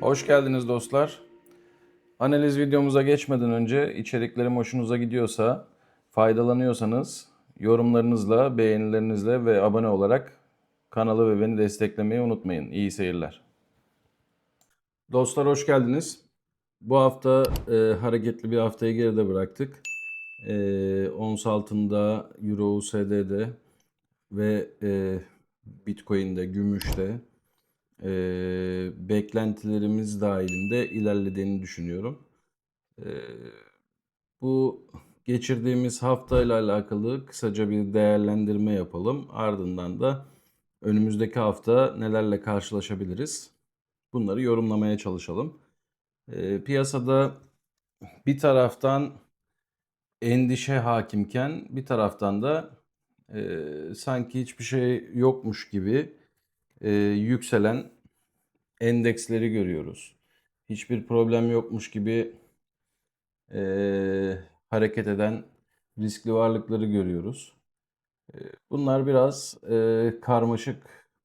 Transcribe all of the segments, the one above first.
Hoş geldiniz dostlar. Analiz videomuza geçmeden önce içeriklerim hoşunuza gidiyorsa, faydalanıyorsanız yorumlarınızla, beğenilerinizle ve abone olarak kanalı ve beni desteklemeyi unutmayın. İyi seyirler. Dostlar hoş geldiniz. Bu hafta e, hareketli bir haftayı geride bıraktık. E, ons altında, Euro USD'de ve e, Bitcoin'de, gümüşte e, beklentilerimiz dahilinde ilerlediğini düşünüyorum. E, bu geçirdiğimiz haftayla alakalı kısaca bir değerlendirme yapalım. Ardından da önümüzdeki hafta nelerle karşılaşabiliriz? Bunları yorumlamaya çalışalım. E, piyasada bir taraftan endişe hakimken bir taraftan da e, sanki hiçbir şey yokmuş gibi e, yükselen endeksleri görüyoruz. Hiçbir problem yokmuş gibi e, hareket eden riskli varlıkları görüyoruz. E, bunlar biraz e, karmaşık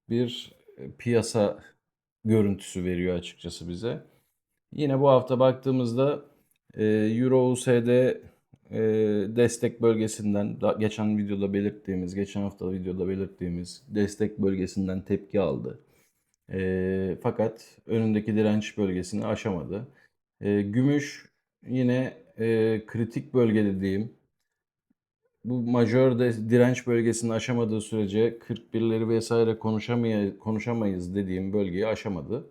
bir piyasa görüntüsü veriyor açıkçası bize. Yine bu hafta baktığımızda e, Euro USD e, destek bölgesinden geçen videoda belirttiğimiz, geçen hafta videoda belirttiğimiz destek bölgesinden tepki aldı. E, fakat önündeki direnç bölgesini aşamadı. E, gümüş yine e, kritik bölge dediğim bu majör de direnç bölgesini aşamadığı sürece 41'leri vesaire konuşamayız dediğim bölgeyi aşamadı.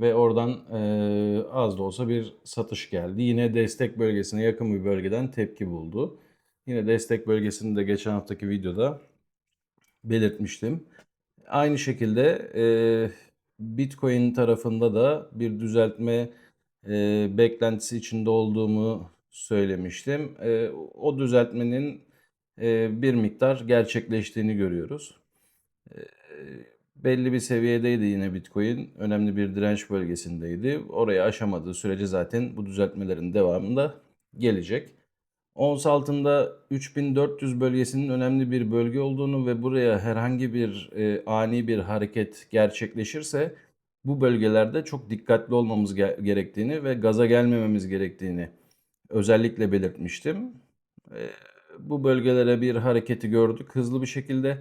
Ve oradan e, az da olsa bir satış geldi. Yine destek bölgesine yakın bir bölgeden tepki buldu. Yine destek bölgesini de geçen haftaki videoda belirtmiştim. Aynı şekilde e, Bitcoin tarafında da bir düzeltme e, beklentisi içinde olduğumu söylemiştim. E, o düzeltmenin e, bir miktar gerçekleştiğini görüyoruz. E, belli bir seviyedeydi yine Bitcoin. Önemli bir direnç bölgesindeydi. Orayı aşamadığı sürece zaten bu düzeltmelerin devamında gelecek. Ons altında 3400 bölgesinin önemli bir bölge olduğunu ve buraya herhangi bir e, ani bir hareket gerçekleşirse bu bölgelerde çok dikkatli olmamız ge- gerektiğini ve gaza gelmememiz gerektiğini özellikle belirtmiştim. E, bu bölgelere bir hareketi gördük hızlı bir şekilde.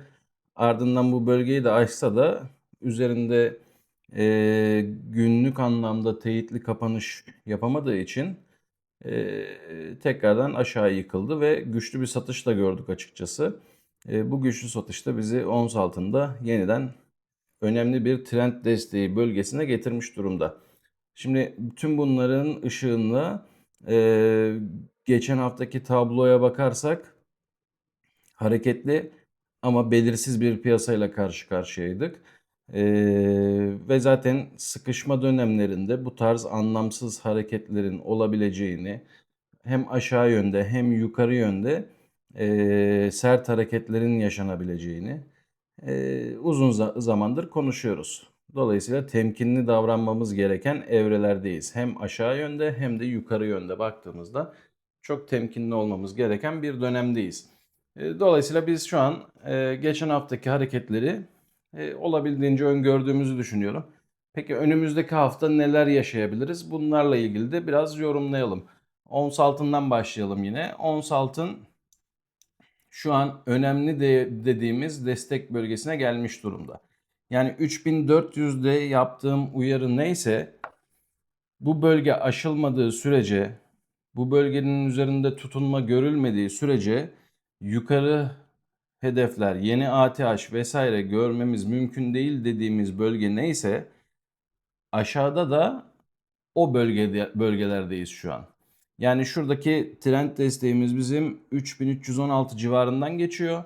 Ardından bu bölgeyi de aşsa da üzerinde e, günlük anlamda teyitli kapanış yapamadığı için e, tekrardan aşağı yıkıldı ve güçlü bir satış da gördük açıkçası. E, bu güçlü satış da bizi ons altında yeniden önemli bir trend desteği bölgesine getirmiş durumda. Şimdi tüm bunların ışığında e, geçen haftaki tabloya bakarsak hareketli ama belirsiz bir piyasayla karşı karşıyaydık. Ee, ve zaten sıkışma dönemlerinde bu tarz anlamsız hareketlerin olabileceğini hem aşağı yönde hem yukarı yönde e, sert hareketlerin yaşanabileceğini e, uzun za- zamandır konuşuyoruz. Dolayısıyla temkinli davranmamız gereken evrelerdeyiz. Hem aşağı yönde hem de yukarı yönde baktığımızda çok temkinli olmamız gereken bir dönemdeyiz. E, Dolayısıyla biz şu an e, geçen haftaki hareketleri e, olabildiğince öngördüğümüzü düşünüyorum. Peki önümüzdeki hafta neler yaşayabiliriz? Bunlarla ilgili de biraz yorumlayalım. Ons altından başlayalım yine. Ons altın şu an önemli de dediğimiz destek bölgesine gelmiş durumda. Yani 3400'de yaptığım uyarı neyse bu bölge aşılmadığı sürece bu bölgenin üzerinde tutunma görülmediği sürece yukarı hedefler, yeni ATH vesaire görmemiz mümkün değil dediğimiz bölge neyse aşağıda da o bölgede bölgelerdeyiz şu an. Yani şuradaki trend desteğimiz bizim 3316 civarından geçiyor.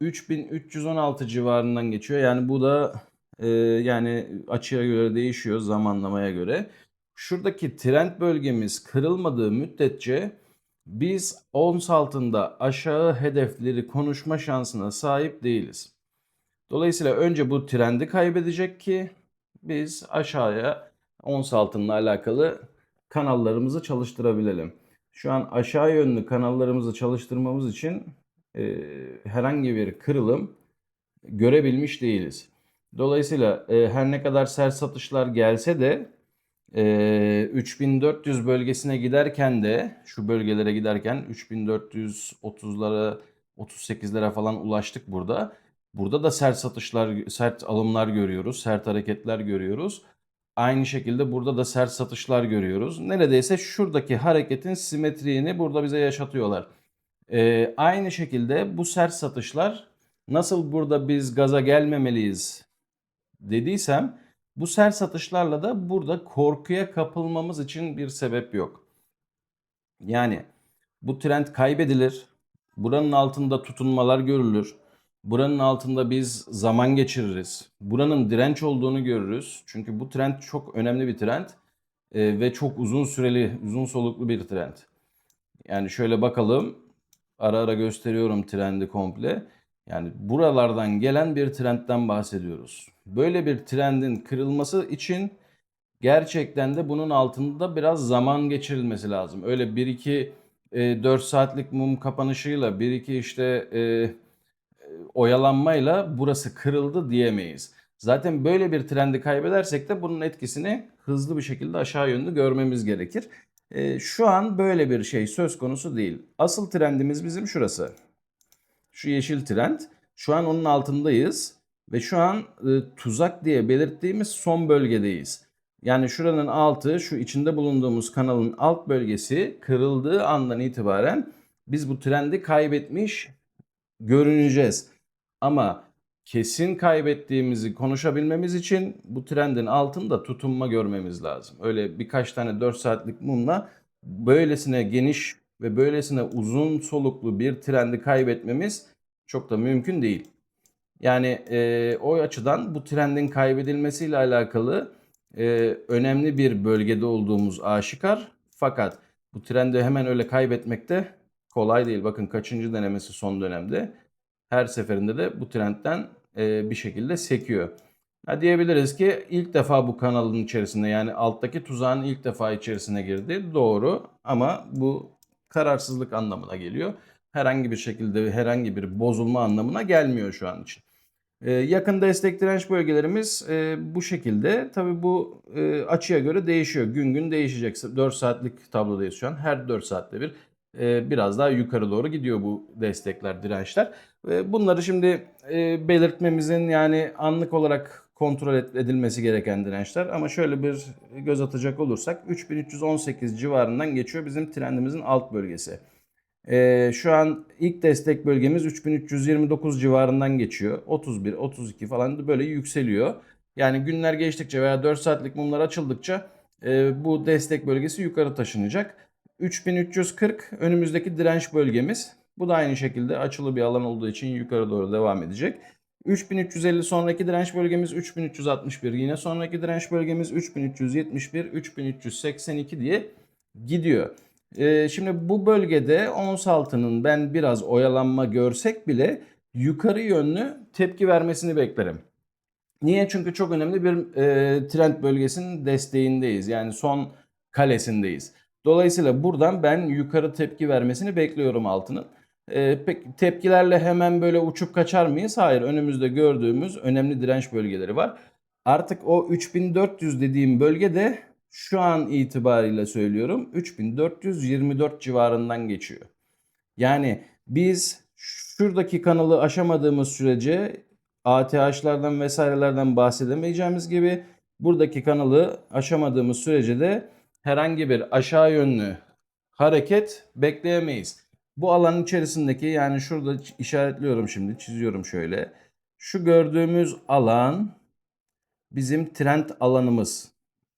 3316 civarından geçiyor. Yani bu da e, yani açıya göre değişiyor zamanlamaya göre. Şuradaki trend bölgemiz kırılmadığı müddetçe biz ons altında aşağı hedefleri konuşma şansına sahip değiliz. Dolayısıyla önce bu trendi kaybedecek ki biz aşağıya ons altınla alakalı kanallarımızı çalıştırabilelim. Şu an aşağı yönlü kanallarımızı çalıştırmamız için e, herhangi bir kırılım görebilmiş değiliz. Dolayısıyla e, her ne kadar sert satışlar gelse de e, 3400 bölgesine giderken de şu bölgelere giderken 3430'lara 38'lere falan ulaştık burada. Burada da sert satışlar, sert alımlar görüyoruz, sert hareketler görüyoruz. Aynı şekilde burada da sert satışlar görüyoruz. Neredeyse şuradaki hareketin simetriğini burada bize yaşatıyorlar. Ee, aynı şekilde bu sert satışlar nasıl burada biz gaza gelmemeliyiz dediysem bu sert satışlarla da burada korkuya kapılmamız için bir sebep yok. Yani bu trend kaybedilir. Buranın altında tutunmalar görülür. Buranın altında biz zaman geçiririz. Buranın direnç olduğunu görürüz. Çünkü bu trend çok önemli bir trend Ee, ve çok uzun süreli, uzun soluklu bir trend. Yani şöyle bakalım. Ara ara gösteriyorum trendi komple. Yani buralardan gelen bir trendten bahsediyoruz. Böyle bir trendin kırılması için gerçekten de bunun altında biraz zaman geçirilmesi lazım. Öyle 1-2 e, 4 saatlik mum kapanışıyla 1-2 işte e, e, oyalanmayla burası kırıldı diyemeyiz. Zaten böyle bir trendi kaybedersek de bunun etkisini hızlı bir şekilde aşağı yönlü görmemiz gerekir. E, şu an böyle bir şey söz konusu değil. Asıl trendimiz bizim şurası. Şu yeşil trend. Şu an onun altındayız ve şu an e, tuzak diye belirttiğimiz son bölgedeyiz. Yani şuranın altı, şu içinde bulunduğumuz kanalın alt bölgesi kırıldığı andan itibaren biz bu trendi kaybetmiş görüneceğiz. Ama kesin kaybettiğimizi konuşabilmemiz için bu trendin altında tutunma görmemiz lazım. Öyle birkaç tane 4 saatlik mumla böylesine geniş ve böylesine uzun soluklu bir trendi kaybetmemiz çok da mümkün değil. Yani e, o açıdan bu trendin kaybedilmesiyle alakalı e, önemli bir bölgede olduğumuz aşikar. Fakat bu trendi hemen öyle kaybetmek de kolay değil. Bakın kaçıncı denemesi son dönemde. Her seferinde de bu trendten e, bir şekilde sekiyor. Ha diyebiliriz ki ilk defa bu kanalın içerisinde yani alttaki tuzağın ilk defa içerisine girdi. Doğru ama bu kararsızlık anlamına geliyor. Herhangi bir şekilde herhangi bir bozulma anlamına gelmiyor şu an için. Ee, yakın destek direnç bölgelerimiz e, bu şekilde. Tabi bu e, açıya göre değişiyor. Gün gün değişecek. 4 saatlik tablodayız şu an. Her 4 saatte bir e, biraz daha yukarı doğru gidiyor bu destekler, dirençler. E, bunları şimdi e, belirtmemizin yani anlık olarak kontrol edilmesi gereken dirençler. Ama şöyle bir göz atacak olursak 3318 civarından geçiyor bizim trendimizin alt bölgesi. Ee, şu an ilk destek bölgemiz 3329 civarından geçiyor. 31, 32 falan böyle yükseliyor. Yani günler geçtikçe veya 4 saatlik mumlar açıldıkça e, bu destek bölgesi yukarı taşınacak. 3340 önümüzdeki direnç bölgemiz. Bu da aynı şekilde açılı bir alan olduğu için yukarı doğru devam edecek. 3350 sonraki direnç bölgemiz 3361 yine sonraki direnç bölgemiz 3371 3382 diye gidiyor. Ee, şimdi bu bölgede ons altının ben biraz oyalanma görsek bile yukarı yönlü tepki vermesini beklerim. Niye? Çünkü çok önemli bir e, trend bölgesinin desteğindeyiz. Yani son kalesindeyiz. Dolayısıyla buradan ben yukarı tepki vermesini bekliyorum altının. E, peki tepkilerle hemen böyle uçup kaçar mıyız? Hayır. Önümüzde gördüğümüz önemli direnç bölgeleri var. Artık o 3400 dediğim bölgede şu an itibariyle söylüyorum 3424 civarından geçiyor. Yani biz şuradaki kanalı aşamadığımız sürece ATH'lardan vesairelerden bahsedemeyeceğimiz gibi buradaki kanalı aşamadığımız sürece de herhangi bir aşağı yönlü hareket bekleyemeyiz. Bu alanın içerisindeki yani şurada işaretliyorum şimdi çiziyorum şöyle. Şu gördüğümüz alan bizim trend alanımız.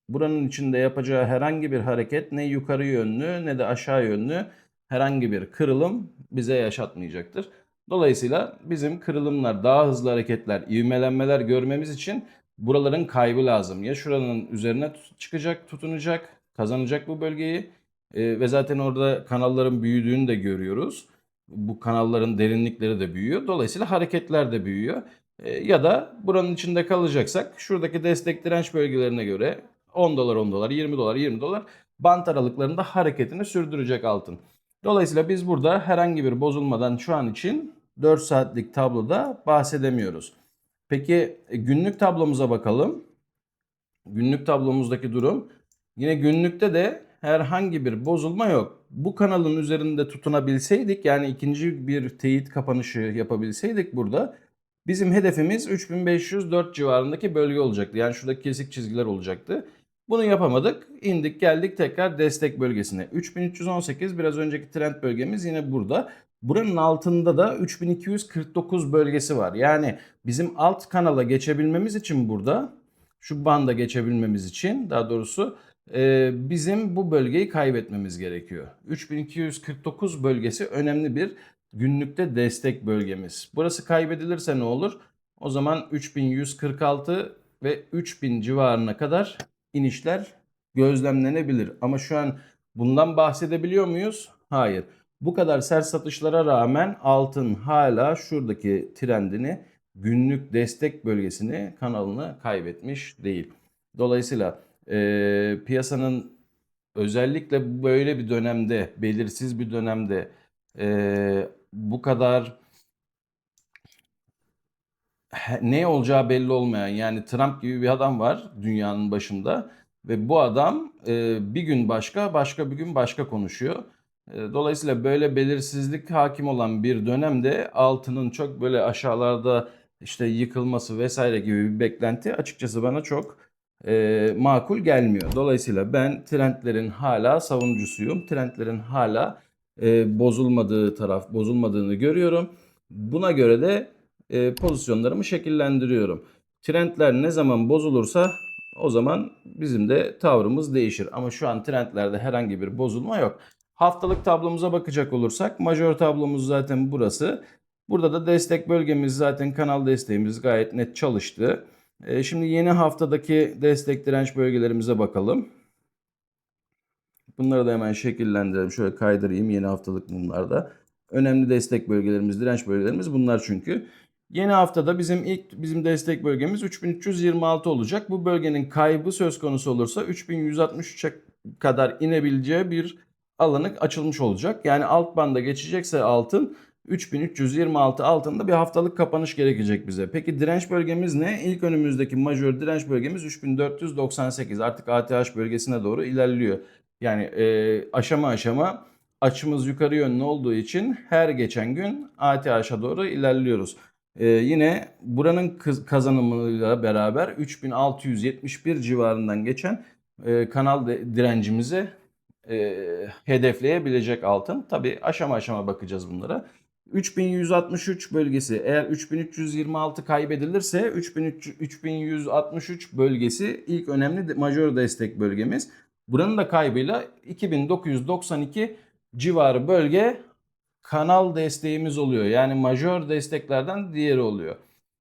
Buranın içinde yapacağı herhangi bir hareket ne yukarı yönlü ne de aşağı yönlü herhangi bir kırılım bize yaşatmayacaktır. Dolayısıyla bizim kırılımlar, daha hızlı hareketler, ivmelenmeler görmemiz için buraların kaybı lazım. Ya şuranın üzerine çıkacak, tutunacak, kazanacak bu bölgeyi e, ve zaten orada kanalların büyüdüğünü de görüyoruz. Bu kanalların derinlikleri de büyüyor. Dolayısıyla hareketler de büyüyor. E, ya da buranın içinde kalacaksak şuradaki destek direnç bölgelerine göre 10 dolar 10 dolar 20 dolar 20 dolar bant aralıklarında hareketini sürdürecek altın. Dolayısıyla biz burada herhangi bir bozulmadan şu an için 4 saatlik tabloda bahsedemiyoruz. Peki e, günlük tablomuza bakalım. Günlük tablomuzdaki durum. Yine günlükte de herhangi bir bozulma yok. Bu kanalın üzerinde tutunabilseydik yani ikinci bir teyit kapanışı yapabilseydik burada bizim hedefimiz 3504 civarındaki bölge olacaktı. Yani şuradaki kesik çizgiler olacaktı. Bunu yapamadık. İndik geldik tekrar destek bölgesine. 3318 biraz önceki trend bölgemiz yine burada. Buranın altında da 3249 bölgesi var. Yani bizim alt kanala geçebilmemiz için burada şu banda geçebilmemiz için daha doğrusu bizim bu bölgeyi kaybetmemiz gerekiyor. 3249 bölgesi önemli bir günlükte destek bölgemiz. Burası kaybedilirse ne olur? O zaman 3146 ve 3000 civarına kadar inişler gözlemlenebilir. Ama şu an bundan bahsedebiliyor muyuz? Hayır. Bu kadar sert satışlara rağmen altın hala şuradaki trendini günlük destek bölgesini kanalını kaybetmiş değil. Dolayısıyla e, piyasanın özellikle böyle bir dönemde belirsiz bir dönemde e, bu kadar ne olacağı belli olmayan yani Trump gibi bir adam var dünyanın başında ve bu adam e, bir gün başka başka bir gün başka konuşuyor. E, dolayısıyla böyle belirsizlik hakim olan bir dönemde altının çok böyle aşağılarda işte yıkılması vesaire gibi bir beklenti açıkçası bana çok e, makul gelmiyor. Dolayısıyla ben trendlerin hala savunucusuyum. Trendlerin hala e, bozulmadığı taraf, bozulmadığını görüyorum. Buna göre de e, pozisyonlarımı şekillendiriyorum. Trendler ne zaman bozulursa o zaman bizim de tavrımız değişir. Ama şu an trendlerde herhangi bir bozulma yok. Haftalık tablomuza bakacak olursak majör tablomuz zaten burası. Burada da destek bölgemiz zaten kanal desteğimiz gayet net çalıştı. E, şimdi yeni haftadaki destek direnç bölgelerimize bakalım. Bunları da hemen şekillendirelim. Şöyle kaydırayım yeni haftalık mumlarda. Önemli destek bölgelerimiz, direnç bölgelerimiz bunlar çünkü. Yeni haftada bizim ilk bizim destek bölgemiz 3326 olacak. Bu bölgenin kaybı söz konusu olursa 3163'e kadar inebileceği bir alanı açılmış olacak. Yani alt banda geçecekse altın 3326 altında bir haftalık kapanış gerekecek bize. Peki direnç bölgemiz ne? İlk önümüzdeki majör direnç bölgemiz 3498. Artık ATH bölgesine doğru ilerliyor. Yani e, aşama aşama açımız yukarı yönlü olduğu için her geçen gün ATH'a doğru ilerliyoruz. Ee, yine buranın kazanımıyla beraber 3671 civarından geçen e, kanal direncimizi e, hedefleyebilecek altın. Tabi aşama aşama bakacağız bunlara. 3163 bölgesi eğer 3326 kaybedilirse 3163 bölgesi ilk önemli majör destek bölgemiz. Buranın da kaybıyla 2992 civarı bölge kanal desteğimiz oluyor. Yani majör desteklerden diğeri oluyor.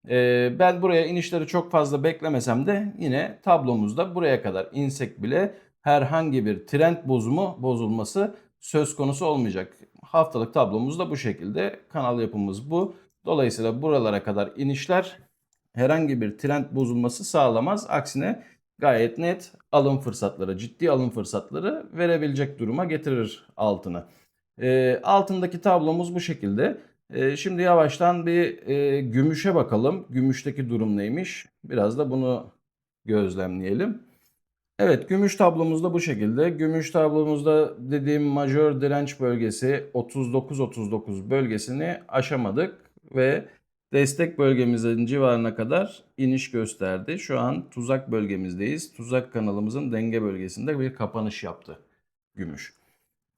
Ee, ben buraya inişleri çok fazla beklemesem de yine tablomuzda buraya kadar insek bile herhangi bir trend bozumu bozulması söz konusu olmayacak. Haftalık tablomuz da bu şekilde. Kanal yapımız bu. Dolayısıyla buralara kadar inişler herhangi bir trend bozulması sağlamaz. Aksine gayet net alım fırsatları, ciddi alım fırsatları verebilecek duruma getirir altını. E, altındaki tablomuz bu şekilde. E, şimdi yavaştan bir e, gümüşe bakalım. Gümüşteki durum neymiş? Biraz da bunu gözlemleyelim. Evet gümüş tablomuzda bu şekilde. Gümüş tablomuzda dediğim majör direnç bölgesi 39-39 bölgesini aşamadık ve destek bölgemizin civarına kadar iniş gösterdi. Şu an tuzak bölgemizdeyiz. Tuzak kanalımızın denge bölgesinde bir kapanış yaptı gümüş.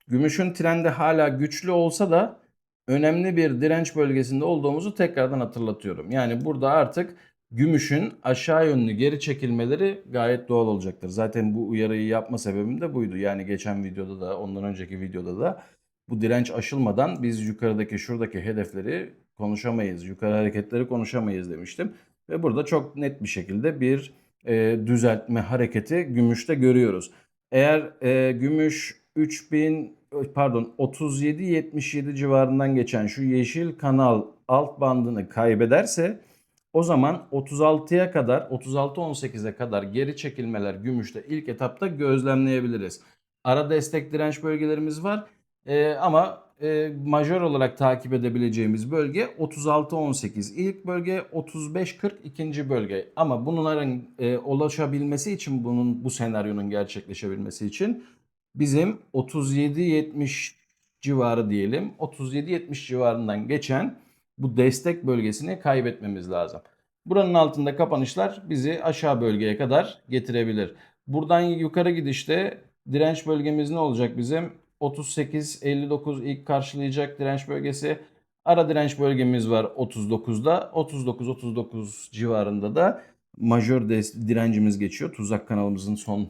Gümüşün trendi hala güçlü olsa da önemli bir direnç bölgesinde olduğumuzu tekrardan hatırlatıyorum. Yani burada artık gümüşün aşağı yönlü geri çekilmeleri gayet doğal olacaktır. Zaten bu uyarıyı yapma sebebim de buydu. Yani geçen videoda da ondan önceki videoda da bu direnç aşılmadan biz yukarıdaki şuradaki hedefleri konuşamayız. Yukarı hareketleri konuşamayız demiştim. Ve burada çok net bir şekilde bir e, düzeltme hareketi gümüşte görüyoruz. Eğer e, gümüş 3000 pardon 37-77 civarından geçen şu yeşil kanal alt bandını kaybederse o zaman 36'ya kadar 36-18'e kadar geri çekilmeler gümüşte ilk etapta gözlemleyebiliriz. Ara destek direnç bölgelerimiz var ee, ama e, majör olarak takip edebileceğimiz bölge 36-18 ilk bölge 35-40 ikinci bölge. Ama bunların e, ulaşabilmesi için bunun bu senaryonun gerçekleşebilmesi için bizim 37-70 civarı diyelim 37-70 civarından geçen bu destek bölgesini kaybetmemiz lazım. Buranın altında kapanışlar bizi aşağı bölgeye kadar getirebilir. Buradan yukarı gidişte direnç bölgemiz ne olacak bizim? 38-59 ilk karşılayacak direnç bölgesi. Ara direnç bölgemiz var 39'da. 39-39 civarında da majör direncimiz geçiyor. Tuzak kanalımızın son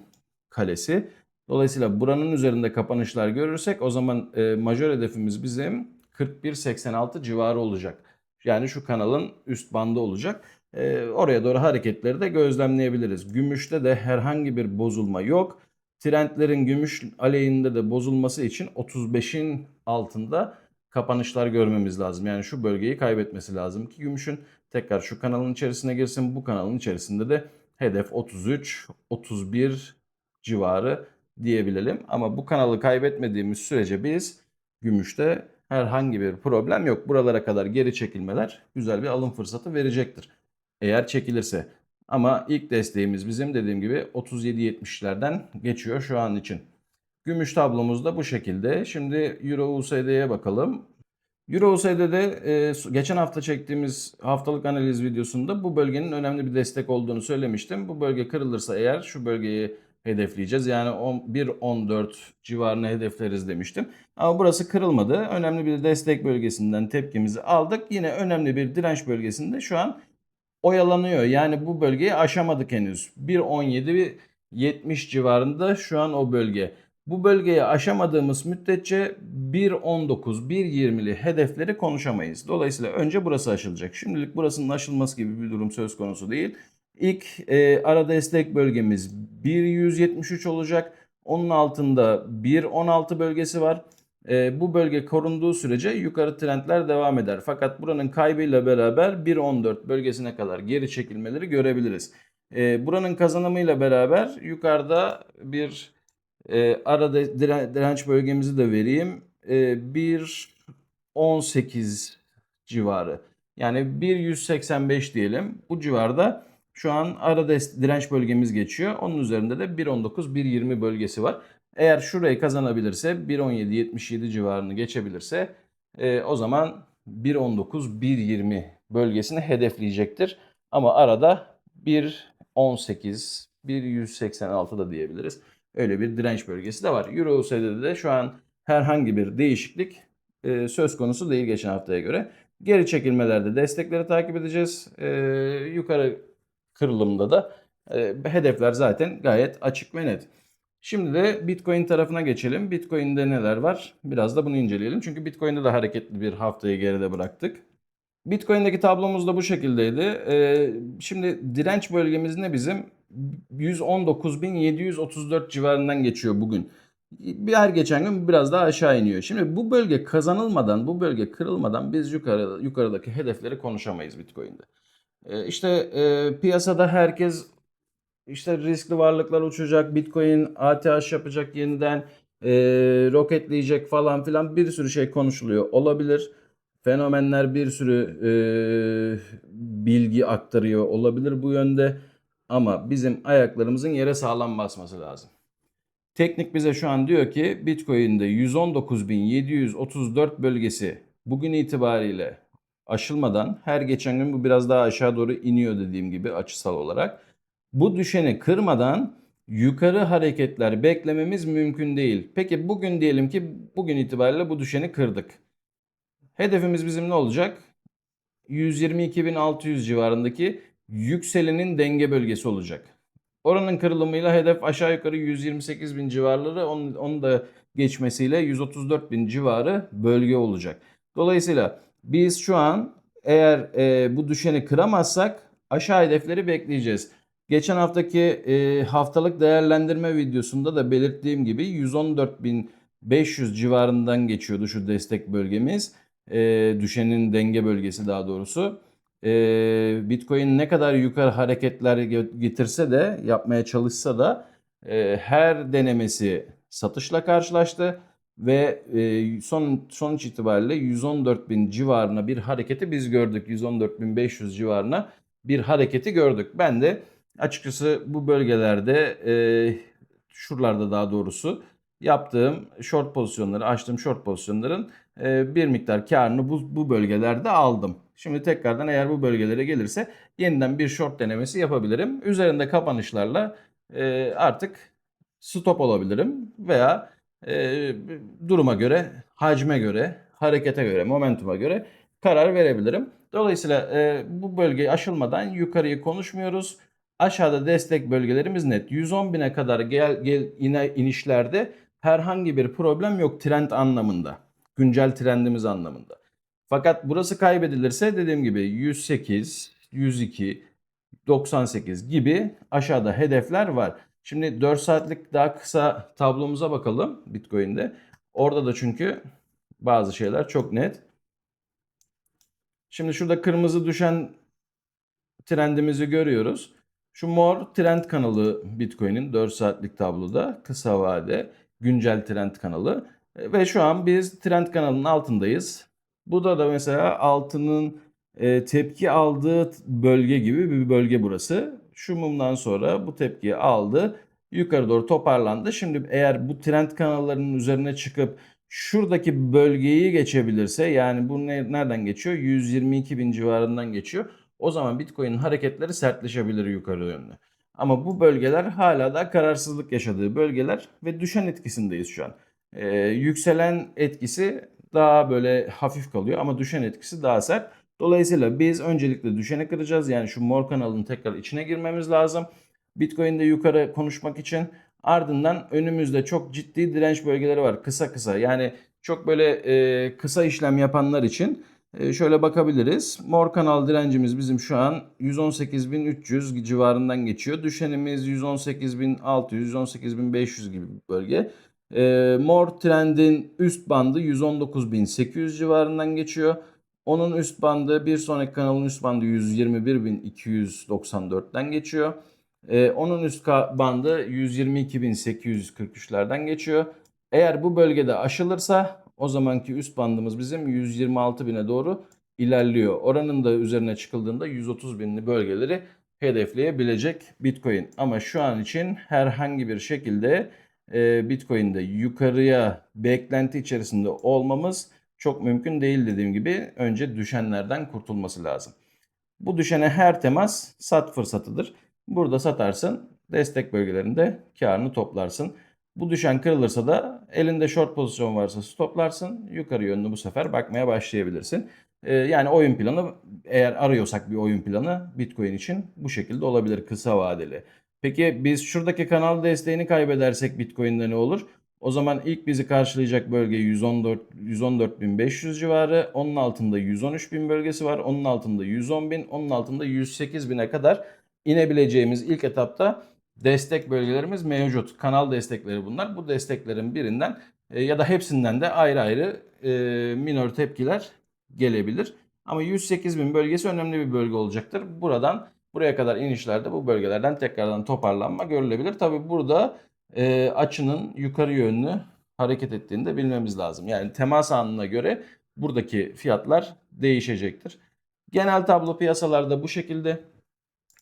kalesi. Dolayısıyla buranın üzerinde kapanışlar görürsek o zaman e, majör hedefimiz bizim 41-86 civarı olacak. Yani şu kanalın üst bandı olacak. E, oraya doğru hareketleri de gözlemleyebiliriz. Gümüşte de herhangi bir bozulma yok. Trendlerin gümüş aleyhinde de bozulması için 35'in altında kapanışlar görmemiz lazım. Yani şu bölgeyi kaybetmesi lazım ki gümüşün tekrar şu kanalın içerisine girsin. Bu kanalın içerisinde de hedef 33, 31 civarı diyebilelim. Ama bu kanalı kaybetmediğimiz sürece biz gümüşte herhangi bir problem yok. Buralara kadar geri çekilmeler güzel bir alım fırsatı verecektir. Eğer çekilirse. Ama ilk desteğimiz bizim dediğim gibi 37-70'lerden geçiyor şu an için. Gümüş tablomuz da bu şekilde. Şimdi Euro USD'ye bakalım. Euro USD'de e, geçen hafta çektiğimiz haftalık analiz videosunda bu bölgenin önemli bir destek olduğunu söylemiştim. Bu bölge kırılırsa eğer şu bölgeyi hedefleyeceğiz. Yani 1.14 civarını hedefleriz demiştim. Ama burası kırılmadı. Önemli bir destek bölgesinden tepkimizi aldık. Yine önemli bir direnç bölgesinde şu an oyalanıyor. Yani bu bölgeyi aşamadık henüz. 1.17 70 civarında şu an o bölge. Bu bölgeyi aşamadığımız müddetçe 1.19, 1.20'li hedefleri konuşamayız. Dolayısıyla önce burası aşılacak. Şimdilik burasının aşılması gibi bir durum söz konusu değil. İlk e, ara destek bölgemiz 1.173 olacak. Onun altında 1.16 bölgesi var. E, bu bölge korunduğu sürece yukarı trendler devam eder. Fakat buranın kaybıyla beraber 1.14 bölgesine kadar geri çekilmeleri görebiliriz. E, buranın kazanımıyla beraber yukarıda bir e, ara de- dire- direnç bölgemizi de vereyim. E, 1.18 civarı. Yani 1.185 diyelim. Bu civarda şu an ara direnç bölgemiz geçiyor. Onun üzerinde de 1.19, 1.20 bölgesi var. Eğer şurayı kazanabilirse 1.17-77 civarını geçebilirse e, o zaman 1.19-1.20 bölgesini hedefleyecektir. Ama arada 1.18, 1.186 da diyebiliriz. Öyle bir direnç bölgesi de var. Euro USD'de de şu an herhangi bir değişiklik e, söz konusu değil geçen haftaya göre. Geri çekilmelerde destekleri takip edeceğiz. E, yukarı kırılımda da e, hedefler zaten gayet açık ve net. Şimdi de Bitcoin tarafına geçelim. Bitcoin'de neler var? Biraz da bunu inceleyelim. Çünkü Bitcoin'de de hareketli bir haftayı geride bıraktık. Bitcoin'deki tablomuz da bu şekildeydi. Ee, şimdi direnç bölgemiz ne bizim? 119.734 civarından geçiyor bugün. Her geçen gün biraz daha aşağı iniyor. Şimdi bu bölge kazanılmadan, bu bölge kırılmadan biz yukarı yukarıdaki hedefleri konuşamayız Bitcoin'de. Ee, işte e, piyasada herkes işte riskli varlıklar uçacak, Bitcoin ATH yapacak yeniden, e, roketleyecek falan filan bir sürü şey konuşuluyor. Olabilir. Fenomenler bir sürü e, bilgi aktarıyor olabilir bu yönde. Ama bizim ayaklarımızın yere sağlam basması lazım. Teknik bize şu an diyor ki Bitcoin'de 119.734 bölgesi bugün itibariyle aşılmadan her geçen gün bu biraz daha aşağı doğru iniyor dediğim gibi açısal olarak. Bu düşeni kırmadan yukarı hareketler beklememiz mümkün değil. Peki bugün diyelim ki bugün itibariyle bu düşeni kırdık. Hedefimiz bizim ne olacak? 122.600 civarındaki yükselenin denge bölgesi olacak. Oranın kırılımıyla hedef aşağı yukarı 128.000 civarları onun, onun da geçmesiyle 134.000 civarı bölge olacak. Dolayısıyla biz şu an eğer e, bu düşeni kıramazsak aşağı hedefleri bekleyeceğiz. Geçen haftaki e, haftalık değerlendirme videosunda da belirttiğim gibi 114.500 civarından geçiyordu şu destek bölgemiz. E, düşenin denge bölgesi daha doğrusu. E, Bitcoin ne kadar yukarı hareketler getirse de yapmaya çalışsa da e, her denemesi satışla karşılaştı. Ve e, son sonuç itibariyle 114.000 civarına bir hareketi biz gördük. 114.500 civarına bir hareketi gördük. Ben de açıkçası bu bölgelerde e, şuralarda daha doğrusu yaptığım short pozisyonları, açtığım short pozisyonların e, bir miktar karını bu, bu bölgelerde aldım. Şimdi tekrardan eğer bu bölgelere gelirse yeniden bir short denemesi yapabilirim. Üzerinde kapanışlarla e, artık stop olabilirim veya e, duruma göre, hacme göre, harekete göre, momentuma göre karar verebilirim. Dolayısıyla e, bu bölge aşılmadan yukarıyı konuşmuyoruz. Aşağıda destek bölgelerimiz net. 110 bine kadar gel, gel ine, inişlerde herhangi bir problem yok trend anlamında. Güncel trendimiz anlamında. Fakat burası kaybedilirse dediğim gibi 108, 102, 98 gibi aşağıda hedefler var. Şimdi 4 saatlik daha kısa tablomuza bakalım Bitcoin'de. Orada da çünkü bazı şeyler çok net. Şimdi şurada kırmızı düşen trendimizi görüyoruz. Şu mor trend kanalı Bitcoin'in 4 saatlik tabloda kısa vade güncel trend kanalı. E, Ve şu an biz trend kanalının altındayız. Bu da da mesela altının e, tepki aldığı bölge gibi bir bölge burası. Şu mumdan sonra bu tepkiyi aldı. Yukarı doğru toparlandı. Şimdi eğer bu trend kanallarının üzerine çıkıp şuradaki bölgeyi geçebilirse yani bu ne, nereden geçiyor? 122 bin civarından geçiyor. O zaman Bitcoin'in hareketleri sertleşebilir yukarı yönlü. Ama bu bölgeler hala da kararsızlık yaşadığı bölgeler ve düşen etkisindeyiz şu an. Ee, yükselen etkisi daha böyle hafif kalıyor ama düşen etkisi daha sert. Dolayısıyla biz öncelikle düşeni kıracağız. Yani şu mor kanalın tekrar içine girmemiz lazım. Bitcoin'de yukarı konuşmak için ardından önümüzde çok ciddi direnç bölgeleri var. Kısa kısa yani çok böyle e, kısa işlem yapanlar için e, şöyle bakabiliriz. Mor kanal direncimiz bizim şu an 118.300 civarından geçiyor. Düşenimiz 118.600, 118.500 gibi bir bölge. E, mor trendin üst bandı 119.800 civarından geçiyor. Onun üst bandı bir sonraki kanalın üst bandı 121.294'ten geçiyor. Ee, onun üst bandı 122.843'lerden geçiyor. Eğer bu bölgede aşılırsa o zamanki üst bandımız bizim 126.000'e doğru ilerliyor. Oranın da üzerine çıkıldığında 130 binli bölgeleri hedefleyebilecek Bitcoin. Ama şu an için herhangi bir şekilde e, Bitcoin'de yukarıya beklenti içerisinde olmamız çok mümkün değil dediğim gibi önce düşenlerden kurtulması lazım. Bu düşene her temas sat fırsatıdır. Burada satarsın, destek bölgelerinde karını toplarsın. Bu düşen kırılırsa da elinde short pozisyon varsa stoplarsın. Yukarı yönlü bu sefer bakmaya başlayabilirsin. Ee, yani oyun planı eğer arıyorsak bir oyun planı Bitcoin için bu şekilde olabilir kısa vadeli. Peki biz şuradaki kanal desteğini kaybedersek Bitcoin'de ne olur? O zaman ilk bizi karşılayacak bölge 114 114.500 civarı. Onun altında 113.000 bölgesi var. Onun altında 110.000, onun altında 108.000'e kadar inebileceğimiz ilk etapta destek bölgelerimiz mevcut. Kanal destekleri bunlar. Bu desteklerin birinden e, ya da hepsinden de ayrı ayrı e, minor tepkiler gelebilir. Ama 108.000 bölgesi önemli bir bölge olacaktır. Buradan buraya kadar inişlerde bu bölgelerden tekrardan toparlanma görülebilir. Tabi burada e, açının yukarı yönlü hareket ettiğini de bilmemiz lazım. Yani temas anına göre buradaki fiyatlar değişecektir. Genel tablo piyasalarda bu şekilde.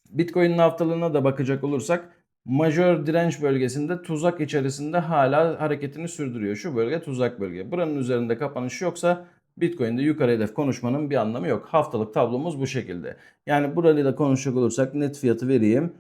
Bitcoin'in haftalığına da bakacak olursak majör direnç bölgesinde tuzak içerisinde hala hareketini sürdürüyor. Şu bölge tuzak bölge. Buranın üzerinde kapanış yoksa Bitcoin'de yukarı hedef konuşmanın bir anlamı yok. Haftalık tablomuz bu şekilde. Yani burayı da konuşacak olursak net fiyatı vereyim.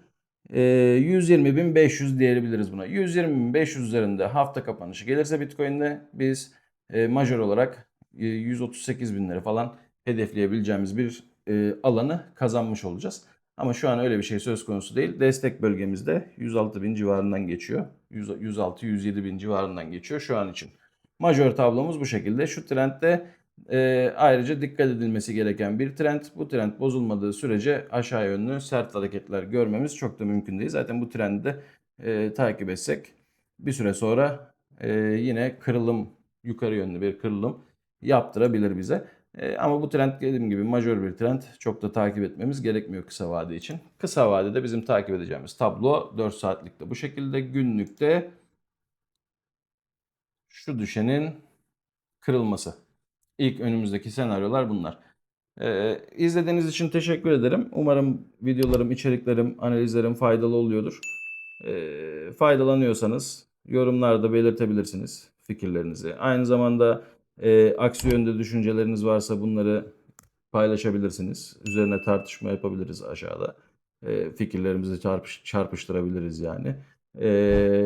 Ee, 120.500 diyebiliriz buna. 120.500 üzerinde hafta kapanışı gelirse Bitcoin'de biz e, majör olarak e, 138 binleri falan hedefleyebileceğimiz bir e, alanı kazanmış olacağız. Ama şu an öyle bir şey söz konusu değil. Destek bölgemizde 106 bin civarından geçiyor. 106-107 bin civarından geçiyor şu an için. Majör tablomuz bu şekilde. Şu trendde e, ayrıca dikkat edilmesi gereken bir trend. Bu trend bozulmadığı sürece aşağı yönlü sert hareketler görmemiz çok da mümkün değil. Zaten bu trendi de e, takip etsek bir süre sonra e, yine kırılım yukarı yönlü bir kırılım yaptırabilir bize. E, ama bu trend dediğim gibi majör bir trend. Çok da takip etmemiz gerekmiyor kısa vade için. Kısa vadede bizim takip edeceğimiz tablo 4 saatlikte bu şekilde. Günlükte şu düşenin kırılması. İlk önümüzdeki senaryolar bunlar. Ee, izlediğiniz için teşekkür ederim. Umarım videolarım, içeriklerim, analizlerim faydalı oluyordur. Ee, faydalanıyorsanız yorumlarda belirtebilirsiniz fikirlerinizi. Aynı zamanda e, aksi yönde düşünceleriniz varsa bunları paylaşabilirsiniz. Üzerine tartışma yapabiliriz aşağıda. E, fikirlerimizi çarpış, çarpıştırabiliriz yani. E,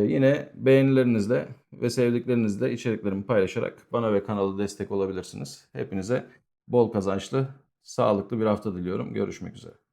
yine beğenilerinizle ve sevdiklerinizle içeriklerimi paylaşarak bana ve kanala destek olabilirsiniz. Hepinize bol kazançlı, sağlıklı bir hafta diliyorum. Görüşmek üzere.